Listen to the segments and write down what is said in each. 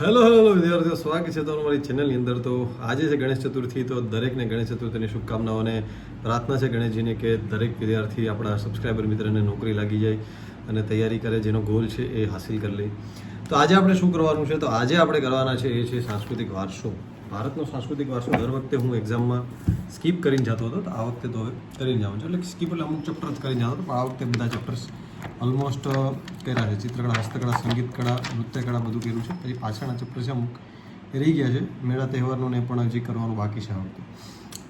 Hello hello વિદ્યાર્થીઓ. સ્વાગત છે તમારું મારી ચેનલની અંદર. તો આજે છે ગણેશ ચતુર્થી. તો દરેકને ગણેશ ચતુર્થીની શુભકામનાઓ અને પ્રાર્થના છે ગણેશજીને કે દરેક વિદ્યાર્થી આપણા સબસ્ક્રાઈબર મિત્રને નોકરી લાગી જાય અને તૈયારી કરે, જેનો ગોલ છે એ હાસિલ કરી લે. તો આજે આપણે શું કરવાનું છે? તો આજે આપણે કરવાના છે એ છે સાંસ્કૃતિક વારસો. ભારતનો સાંસ્કૃતિક વારસો દર વખતે હું એક્ઝામમાં સ્કીપ કરીને જતો હતો. તો આ વખતે તો કરીને જવાનું છું. એટલે સ્કીપ એટલે અમુક ચેપ્ટર જ કરીને જતો હતો, પણ આ વખતે બધા ચેપ્ટર્સ ઓલમોસ્ટ કર્યા છે. ચિત્રકળા, હસ્તકળા સંગીત કળા નૃત્ય કળા બધું કર્યું છે. પછી પાછળના ચેપ્ટર છે અમુક રહી ગયા છે. મેળા, તહેવારનું ને પણ હજી કરવાનું બાકી છે આ વખતે.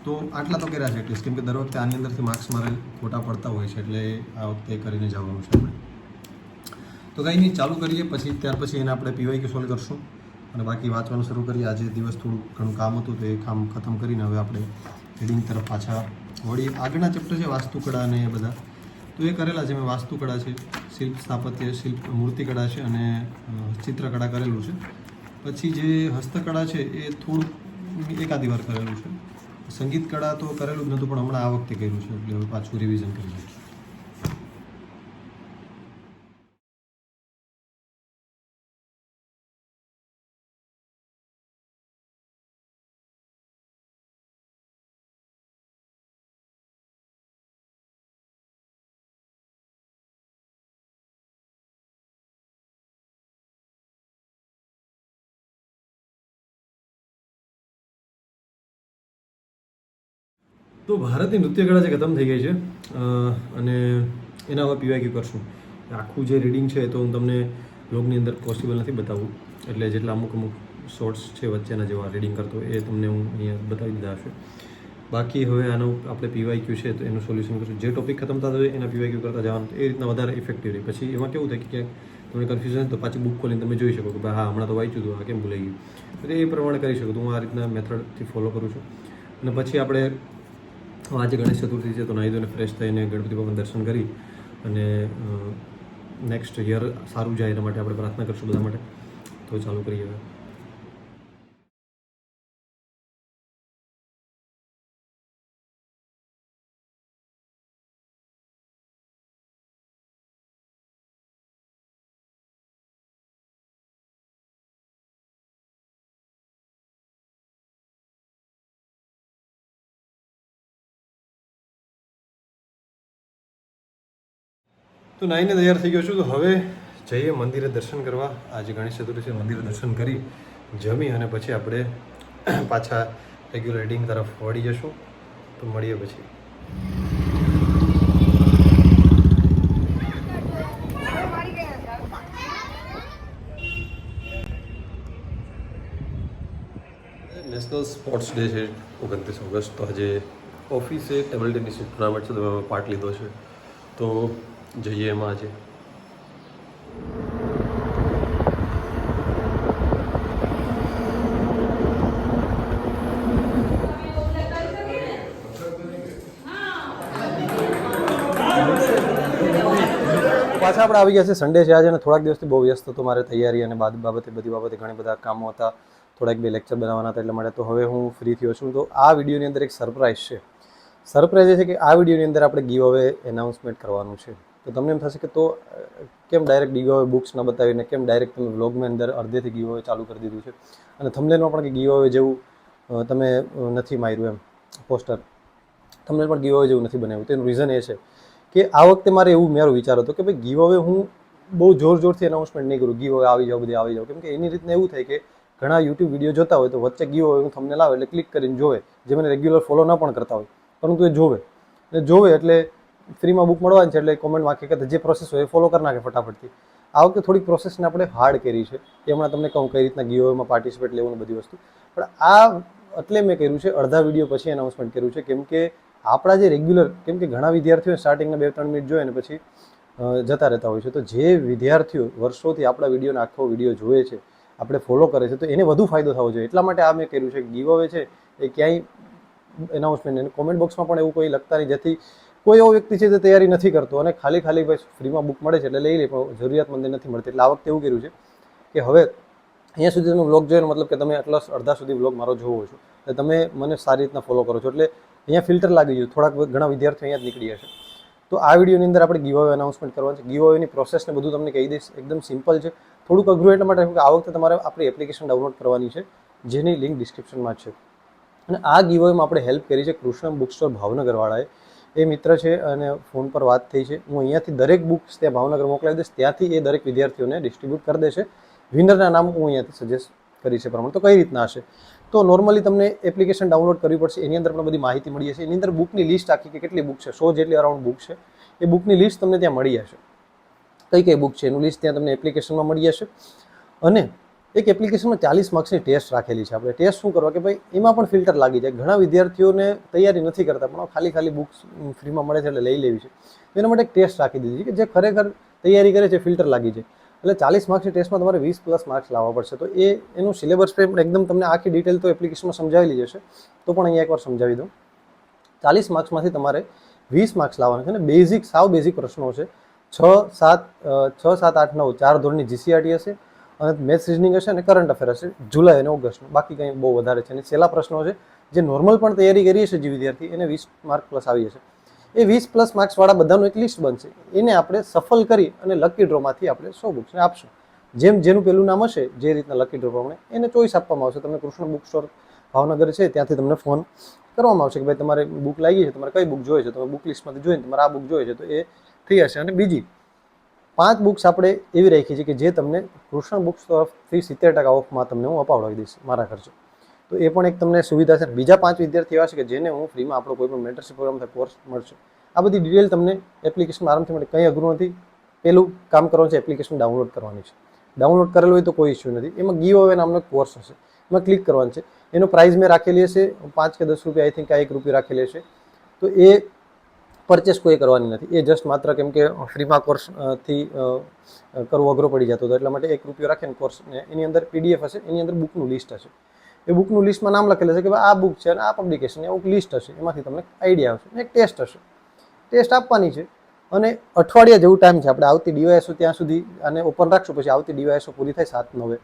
તો આટલા તો કર્યા છે એટલીસ્ટ. કેમ કે દર વખતે આની અંદરથી માર્ક્સ મારે ખોટા પડતા હોય છે એટલે આ વખતે કરીને જવાનું છે આપણે. તો કંઈ નહીં, ચાલુ કરીએ. પછી ત્યાર પછી એને આપણે પીવાય કે સોલ્વ કરશું. અને બાકી વાંચવાનું શરૂ કરીએ. આજે દિવસ થોડું ઘણું કામ હતું તો એ કામ ખતમ કરીને હવે આપણે રીડિંગ તરફ પાછા વળી આગળના ચેપ્ટર છે વાસ્તુકળા અને એ બધા. તો એ કરેલા છે. મેં વાસ્તુકળા છે, શિલ્પ સ્થાપત્ય, શિલ્પ મૂર્તિકળા છે અને ચિત્રકળા કરેલું છે. પછી જે હસ્તકળા છે એ થોડુંક એકાદી વાર કરેલું છે. સંગીત કળા તો કરેલું જ નહોતું, પણ હમણાં આ વખતે કર્યું છે. એટલે હવે પાછું રિવિઝન કરી લઈશું તો ભારતની નૃત્યકળા જે ખતમ થઈ ગઈ છે અને એના હવે પીવાય કરશું? આખું જે રીડિંગ છે તો હું તમને બ્લોગની અંદર પોસિબલ નથી બતાવું. એટલે જેટલા અમુક અમુક શોર્ટ્સ છે વચ્ચેના જેવા રીડિંગ કરતો એ તમને હું અહીંયા બતાવી દીધા હશે. બાકી હવે આનું આપણે પીવાય ક્યુ છે તો એનું સોલ્યુશન કરશું. જે ટોપિક ખતમ થતા હોય એના પીવાય ક્યુ કરતા જવાનું. એ રીતના વધારે ઇફેક્ટિવ રહે. પછી એમાં કેવું થાય કે તમને કન્ફ્યુઝન તો પાછી બુક ખોલીને તમે જોઈ શકો કે ભાઈ હા, હમણાં તો વાંચ્યું હતું, આ કેમ ભૂલાઈ ગયું? તો એ પ્રમાણે કરી શકો. તો હું આ રીતના મેથડથી ફોલો કરું છું. અને પછી આપણે આજે ગણેશ ચતુર્થી છે, તો નાહી ધોઈને ફ્રેશ થઈને ગણપતિ બાપાનું દર્શન કરી અને નેક્સ્ટ યર સારું જાય એના માટે આપણે પ્રાર્થના કરશું બધા માટે. તો ચાલુ કરીએ હવે. તો નાઈને તૈયાર થઈ ગયો છું. તો હવે જઈએ મંદિરે દર્શન કરવા. આજે ગણેશ ચતુર્થી મંદિરે દર્શન કરી જમી અને પછી આપણે પાછા રેગ્યુલર રીડિંગ તરફ વળી જશું. તો મળીએ પછી. નેશનલ સ્પોર્ટ્સ ડે છે ઓગણત્રીસ ઓગસ્ટ. તો આજે ઓફિસે ટેબલ ટેનિસ ટુર્નામેન્ટ છે. તો એમાં પાર્ટ લીધો છે. તો જઈએ એમાં આજે પાછા આપણે આવી ગયા છે સન્ડે છે આજે અને થોડાક દિવસથી બહુ વ્યસ્ત હતો મારે તૈયારી અને બાદ બાબતે બધી બાબતે ઘણા બધા કામો હતા. થોડાક બે લેક્ચર બનાવવાના હતા એટલે માટે તો હવે હું ફ્રી થયો છું. તો આ વિડીયોની અંદર એક સરપ્રાઈઝ છે. સરપ્રાઈઝ એ છે કે આ વિડીયોની અંદર આપણે ગીવ અવે એનાઉન્સમેન્ટ કરવાનું છે. તો તમને એમ થશે કે તો કેમ ડાયરેક્ટ ગીવ અવે બુક્સ ન બતાવીને કેમ ડાયરેક્ટ તમે વ્લોગમાં અંદર અડધેથી ગીવ અવે ચાલુ કરી દીધું છે? અને થમલેનમાં પણ કે ગીવ હવે જેવું તમે નથી માર્યું એમ પોસ્ટર તમને પણ ગીવ જેવું નથી બનાવ્યું. તેનું રીઝન એ છે કે આ વખતે મારે એવું મારો વિચાર હતો કે ભાઈ ગીવ હવે હું બહુ જોર જોરથી અનાઉન્સમેન્ટ નહીં કરું. ગીવ આવી જાઓ બધી આવી જાઓ કેમ કે એની રીતના એવું થાય કે ઘણા યુટ્યુબ વીડિયો જોતા હોય તો વચ્ચે ગીવ હું તમને લાવે એટલે ક્લિક કરીને જોવે. જે મને રેગ્યુલર ફોલો ના પણ કરતા હોય, પરંતુ એ જોવે. એટલે જોવે એટલે ફ્રીમાં બુક મળવાની છે એટલે કોમેન્ટ વાંકે કે જે પ્રોસેસ હોય એ ફોલો કરી નાખે ફટાફટથી. આ વખતે થોડીક પ્રોસેસને આપણે હાર્ડ કરી છે. એ હમણાં તમને કહું કઈ રીતના ગીઓમાં પાર્ટિસિપેટ લેવું બધી વસ્તુ. પણ આ એટલે મેં કર્યું છે, અડધા વીડિયો પછી એનાઉન્સમેન્ટ કર્યું છે. કેમ કે આપણા જે રેગ્યુલર કેમ કે ઘણા વિદ્યાર્થીઓ સ્ટાર્ટિંગના બે ત્રણ મિનિટ જોઈએ ને પછી જતા રહેતા હોય છે. તો જે વિદ્યાર્થીઓ વર્ષોથી આપણા વિડીયોને આખો વીડિયો જોવે છે, આપણે ફોલો કરે છે, તો એને વધુ ફાયદો થવો જોઈએ. એટલા માટે આ મેં કર્યું છે. ગીવ છે. એ ક્યાંય એનાઉન્સમેન્ટ કોમેન્ટ બોક્સમાં પણ એવું કોઈ લખતા નહીં. જેથી કોઈ એવો વ્યક્તિ છે જે તૈયારી નથી કરતો અને ખાલી ખાલી ભાઈ ફ્રીમાં બુક મળે છે એટલે લઈ લે, પણ જરૂરિયાતમંદને નથી મળતી. એટલે આ વખતે એવું કર્યું છે કે હવે અહીંયા સુધી તમે વ્લોગ જોયો મતલબ કે તમે આટલા અડધા સુધી વ્લોગ મારો જોવો છો. એટલે તમે મને સારી રીતના ફોલો કરો છો. એટલે અહીંયા ફિલ્ટર લાગી ગયું. થોડાક ઘણા વિદ્યાર્થીઓ અહીંયા જ નીકળી જશે તો આ વિડીયોની અંદર આપણે ગીવાવે અનાઉન્સમેન્ટ કરવાનું છે. ગીવાવેની પ્રોસેસને બધું તમને કહી દઈશ. એકદમ સિમ્પલ છે. થોડુંક અઘરું એટલા માટે કે આ વખતે તમારે આપણી એપ્લિકેશન ડાઉનલોડ કરવાની છે. જેની લિંક ડિસ્ક્રિપ્શનમાં છે. અને આ ગીવાવેમાં આપણે હેલ્પ કરી છે કૃષ્ણ બુક સ્ટોર ભાવનગરવાળાએ. એ મિત્ર છે અને ફોન પર વાત થઈ છે. હું અહીંયાથી દરેક બુક્સ ત્યાં ભાવનગર મોકલાવી દઈશ. ત્યાંથી એ દરેક વિદ્યાર્થીઓને ડિસ્ટ્રીબ્યુટ કરી દેશે. વિનરના નામ હું અહીંયાથી સજેસ્ટ કરી છે પ્રમાણે. તો કઈ રીતના હશે? તો નોર્મલી તમને એપ્લિકેશન ડાઉનલોડ કરવી પડશે. એની અંદર પણ બધી માહિતી મળી જશે. એની અંદર બુકની લિસ્ટ આખી કે કેટલી બુક છે? સો જેટલી અરાઉન્ડ બુક છે. એ બુકની લિસ્ટ તમને ત્યાં મળી જશે. કઈ કઈ બુક છે? એનું લિસ્ટ ત્યાં તમને એપ્લિકેશનમાં મળી જશે. અને એક એપ્લિકેશનમાં ચાલીસ માર્ક્સની ટેસ્ટ રાખેલી છે. આપણે ટેસ્ટ શું કરવા કે ભાઈ, એમાં પણ ફિલ્ટર લાગી જાય. ઘણા વિદ્યાર્થીઓને તૈયારી નથી કરતા, પણ ખાલી ખાલી બુક્સ ફ્રીમાં મળે છે એટલે લઈ લેવી છે. એના માટે એક ટેસ્ટ રાખી દીધી છે કે જે ખરેખર તૈયારી કરે છે, ફિલ્ટર લાગી જાય. એટલે ચાલીસ માર્ક્સની ટેસ્ટમાં તમારે વીસ પ્લસ માર્ક્સ લાવવા પડશે. તો એ, એનું સિલેબસ પણ એકદમ તમને આખી ડિટેલ તો એપ્લિકેશનમાં સમજાવેલી જશે તો પણ અહીંયા એકવાર સમજાવી દઉં. ચાલીસ માર્ક્સમાંથી તમારે વીસ માર્ક્સ લાવવાના છે. અને બેઝિક, સાવ બેઝિક પ્રશ્નો છે. છ સાત છ સાત આઠ નવ, ચાર ધોરણની જીસીઆરટી હશે. અને મેથ્સ રિઝનિંગ હશે અને કરંટ અફેર હશે, જુલાઈ અને ઓગસ્ટનું બાકી કંઈ બહુ વધારે છે અને છેલ્લા પ્રશ્નો છે, જે નોર્મલ પણ તૈયારી કરીએ છીએ જે વિદ્યાર્થી, એને વીસ માર્ક પ્લસ આવી જશે એ વીસ પ્લસ માર્ક્સવાળા બધાનું એક લિસ્ટ બનશે. એને આપણે સફલ કરી અને લકી ડ્રોમાંથી આપણે સો બુક્સને આપશું. જેમ જેનું પેલું નામ હશે, જે રીતના લકી ડ્રો પ્રમાણે, એને ચોઈસ આપવામાં આવશે. તમને કૃષ્ણ બુક સ્ટોર ભાવનગર છે, ત્યાંથી તમને ફોન કરવામાં આવશે કે ભાઈ તમારે બુક લાગી છે, તમારે કઈ બુક જોઈએ છે? તમે બુક લિસ્ટમાંથી જોઈને તમારે આ બુક જોઈએ છે, તો એ થઈ હશે. અને બીજી પાંચ બુક્સ આપણે એવી રાખી છે કે જે તમને કૃષ્ણ બુક્સ તરફથી સિત્તેર ટકા ઓફમાં તમને હું અપાવડાવી દઈશ મારા ખર્ચે. તો એ પણ એક તમને સુવિધા છે. બીજા પાંચ વિદ્યાર્થીઓ છે કે જેને હું ફ્રીમાં આપણો કોઈ પણ મેન્ટરશીપ પ્રોગ્રામ કોર્સ મળશે. આ બધી ડિટેલ તમને એપ્લિકેશન આરામથી મળે. કંઈ અઘરું નથી. પેલું કામ કરવાનું છે એપ્લિકેશન ડાઉનલોડ કરવાની છે. ડાઉનલોડ કરેલું હોય તો કોઈ ઇસ્યુ નથી. એમાં ગીવ અવે નામનો કોર્સ હશે. એમાં ક્લિક કરવાનું છે. એનો પ્રાઇસ મેં રાખેલી હશે પાંચ કે દસ રૂપિયા આઈ થિંક આ એક રૂપિયા રાખેલી હશે. તો એ પરચેસ કોઈ કરવાની નથી. એ જસ્ટ માત્ર કેમ કે ફ્રીમાં કોર્સથી કરવું અઘરો પડી જતો હતો. એટલા માટે એક રૂપિયો રાખીને કોર્સ એની અંદર પીડીએફ હશે, એની અંદર બુકનું લિસ્ટ હશે. એ બુકનું લિસ્ટમાં નામ લખેલું છે કે આ બુક છે અને આ પબ્લિકેશન એવું લિસ્ટ હશે. એમાંથી તમને આઈડિયા આવશે એક ટેસ્ટ હશે. ટેસ્ટ આપવાની છે અને અઠવાડિયા જેવું ટાઈમ છે. આપણે આવતી ડીવાયએસઓ ત્યાં સુધી આને ઓપન રાખશું, પછી આવતી ડીવાયએસઓ પૂરી થાય સાત નવે.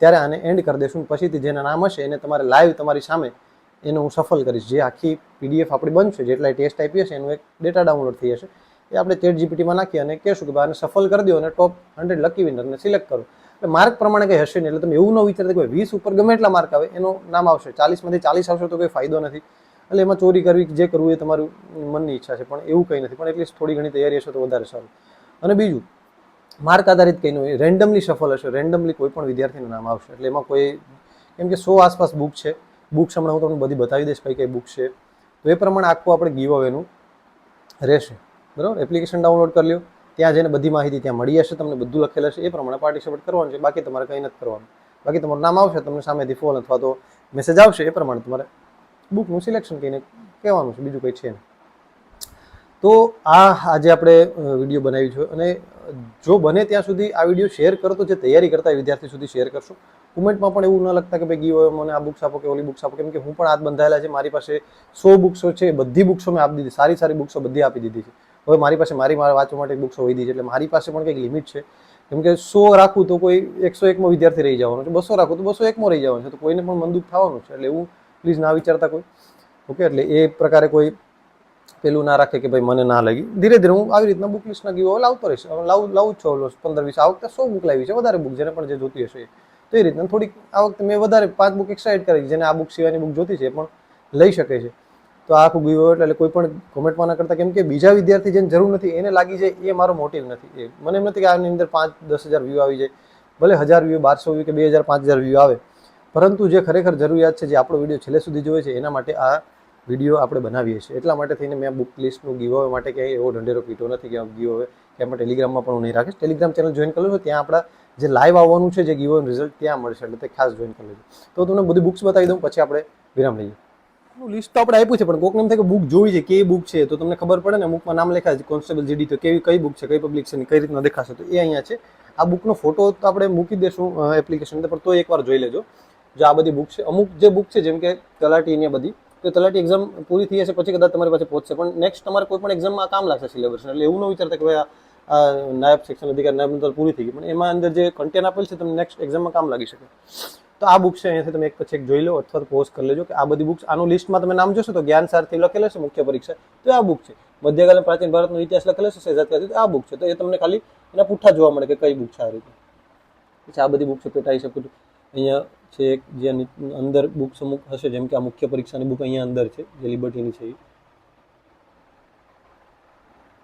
ત્યારે આને એન્ડ કરી દઈશું પછીથી જેના નામ હશે એને તમારે લાઈવ તમારી સામે એને હું સફળ કરીશ. જે આખી પીડીએફ આપણી બનશે જેટલા ટેસ્ટ આપી હશે, એનું એક ડેટા ડાઉનલોડ થઈ હશે. એ આપણે ચેટ જીપીટીમાં નાખી અને કહેશું કે આને સફળ કરી દો અને ટોપ હંડ્રેડ લકી વિનરને સિલેક્ટ કરો. એટલે માર્ક પ્રમાણે કંઈ હશે નહીં, એટલે તમે એવું ન વિચારતા કે વીસ ઉપર ગમે એટલા માર્ક આવે, એનું નામ આવશે. ચાલીસમાંથી ચાલીસ આવશે તો કોઈ ફાયદો નથી. એટલે એમાં ચોરી કરવી જે કરવું એ તમારું મનની ઈચ્છા છે, પણ એવું કંઈ નથી. પણ એટલીસ્ટ થોડી ઘણી તૈયારી હશે તો વધારે સારું. અને બીજું માર્ક આધારિત કંઈ નહીં રેન્ડમલી સફળ હશે. રેન્ડમલી કોઈ પણ વિદ્યાર્થીનું નામ આવશે. એટલે એમાં કોઈ, કેમ કે સો આસપાસ બુક છે. બુક્સ હમણાં હું તમને બધી બતાવી દઈશ કઈ કઈ બુક છે. તો એ પ્રમાણે આખું આપણે ગીવ અવેનું રહેશે. બરાબર? એપ્લિકેશન ડાઉનલોડ કરી લો ત્યાં જઈને બધી માહિતી ત્યાં મળી હશે તમને બધું લખેલ હશે. એ પ્રમાણે પાર્ટિસિપેટ કરવાનું છે. બાકી તમારે કંઈ નથી કરવાનું. બાકી તમારું નામ આવશે, તમને સામેથી ફોન અથવા તો મેસેજ આવશે, એ પ્રમાણે તમારે બુકનું સિલેક્શન કરીને કહેવાનું છે. બીજું કંઈ છે નહીં. તો આ આજે આપણે વીડિયો બનાવી છે. અને જો બને ત્યાં સુધી આ વીડિયો શેર કરો તો જે તૈયારી કરતા વિદ્યાર્થી સુધી શેર કરશો. કોમેન્ટમાં પણ એવું ન લખતા કે ભાઈ ગીવ મને આ બુક્સ આપો કે ઓલી બુક્સ આપો. કેમ કે હું પણ હાથ બંધાયેલા છે, મારી પાસે સો બુક્સો છે, બધી બુક્સો મેં આપી દીધી, સારી સારી બુક્સો બધી આપી દીધી છે. હવે મારી પાસે મારી મારા વાંચવા માટે બુક્સો દીધી છે, એટલે મારી પાસે પણ કંઈક લિમિટ છે. કેમ કે સો રાખું તો કોઈ એકસો એકમાં વિદ્યાર્થી રહી જવાનો છે, બસો રાખું તો બસો એકમાં રહી જવાનો છે, તો કોઈને પણ મનદુખ થવાનું છે, એટલે એવું પ્લીઝ ના વિચારતા કોઈ. ઓકે એટલે એ પ્રકારે કોઈ પેલું ના રાખે કે ભાઈ, મને ના લાગી. ધીરે ધીરે હું આવી રીતના બુક લિસ્ટના ગીવો લાવતો રહીશ. લાવું લાવું જ છું પંદર વીસ, આ વખતે સો બુક લાવી છે, વધારે બુક જેને પણ જે જોતી હશે. તો એ રીતના. થોડીક આ વખતે મેં વધારે પાંચ બુક એડ કરી, જેને આ બુક સિવાયની બુક જોતી છે પણ લઈ શકે છે. તો આ આખું ગીવો એટલે કોઈ પણ કોમેન્ટમાં ના કરતા. કેમ કે બીજા વિદ્યાર્થી જેને જરૂર નથી, એને લાગી જાય એ મારો મોટિવ નથી. એ મને એમ નથી કે આની અંદર પાંચ, દસ હજાર વ્યૂ આવી જાય. ભલે હજાર વ્યૂ બારસો વ્યૂ કે બે હજાર, પાંચ હજાર વ્યૂ આવે. પરંતુ જે ખરેખર જરૂરિયાત છે, જે આપણો વીડિયો છેલ્લે સુધી જોવે છે, એના માટે આ વીડિયો આપણે બનાવીએ છીએ. એટલા માટે થઈને મેં બુક લિસ્ટનું ગીવ હવે માટે ક્યાંય એવો ઢંઢેરો પીટો નથી કે ગીવ હવે કે આપણે ટેલિગ્રામમાં પણ હું નહીં રાખીશ. ટેલિગ્રામ ચેનલ જોઈન કરી લેજો ત્યાં આપણા જે લાઈવ આવવાનું છે, જે ગીવ રિઝલ્ટ ત્યાં મળશે. એટલે તે ખાસ જોઈન કરી લેજો. તો તમને બધી બુક્સ બતાવી દઉં, પછી આપણે વિરામ લઈએ. લિસ્ટ તો આપણે આપ્યું છે, પણ કોક નામ થાય કે બુક જોવી છે, કેવી બુક છે, તો તમને ખબર પડે ને, અમુકમાં નામ લખ્યા છે કોન્સ્ટેબલ જીડી તો કેવી, કઈ બુક છે, કઈ પબ્લિક છે કઈ રીતના દેખાશે, તો એ અહીંયા છે. આ બુકનો ફોટો તો આપણે મૂકી દેશું એપ્લિકેશન પર તો એકવાર જોઈ લેજો. જો આ બધી બુક છે, અમુક જે બુક છે, જેમ કે તલાટી ને બધી તો તલાટી એક્ઝામ પૂરી થઈ જશે પછી કદાચ તમારી પાસે પહોંચશે. પણ નેક્સ્ટ તમારે કોઈ પણ એક્ઝામમાં કામ લાગશે સિલેબસ એટલે એવું ન વિચારતા કે ભાઈ આ નાયબ સેક્શન અધિકારી, નાયબ મંત્રી પૂરી થઈ ગઈ. પણ એમાં અંદર જે કન્ટેન્ટ આપેલ છે તમને નેક્સ્ટ એક્ઝામમાં કામ લાગી શકે. તો આ બુક છે, અહીંયાથી તમે એક પછી એક જોઈ લો અથવા પોઝ કરી લેજો કે આ બધી બુક્સ આનું લિસ્ટમાં તમે નામ જોશો તો જ્ઞાન સારથી લખેલો છે મુખ્ય પરીક્ષા. તો આ બુક છે. મધ્યકાલીન પ્રાચીન ભારતનો ઇતિહાસ લખેલો છે શહેજાદ કાથી તો આ બુક છે. તો એ તમને ખાલી એના પુઠ્ઠા જોવા મળે કે કઈ બુક છે આ રીતે. પછી આ બધી બુક છે, પેટાઈ શકું છું. અહીંયા છે એક જે અંદર બુક્સ અમુક હશે, જેમ કે આ મુખ્ય પરીક્ષાની બુક અહીંયા અંદર છે, જે લિબર્ટીની છે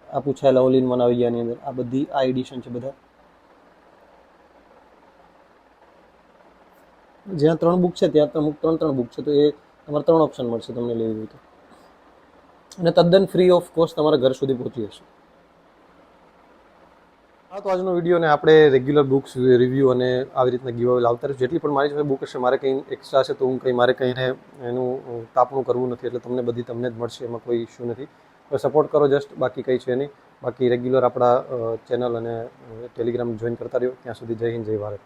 આ પૂછાયેલા ઓલ ઇન વન આવી ગયાની અંદર. આ બધી આ એડિશન છે બધા. જ્યાં ત્રણ બુક છે, ત્યાં અમુક ત્રણ ત્રણ બુક છે, તો એ તમારે ત્રણ ઓપ્શન મળશે તમને લેવી હોય તો. અને તદ્દન ફ્રી ઓફ કોસ્ટ તમારા ઘર સુધી પહોંચી જશે. હા, તો આજનો વીડિયો ને આપણે રેગ્યુલર બુક્સ રિવ્યૂ અને આવી રીતના ગીવ અવે લાવતા રહીશું. જેટલી પણ મારી જોડે બુક હશે, મારે કંઈ એક્સ્ટ્રા છે તો હું કંઈ મારે કંઈને એનું તાપણું કરવું નથી, એટલે તમને બધી તમને જ મળશે, એમાં કોઈ ઇશ્યુ નથી. તો સપોર્ટ કરો જસ્ટ બાકી કંઈ છે નહીં. બાકી રેગ્યુલર આપણા ચેનલ અને ટેલિગ્રામ જોઈન કરતા રહ્યો. ત્યાં સુધી જય હિન્દ, જય ભારત.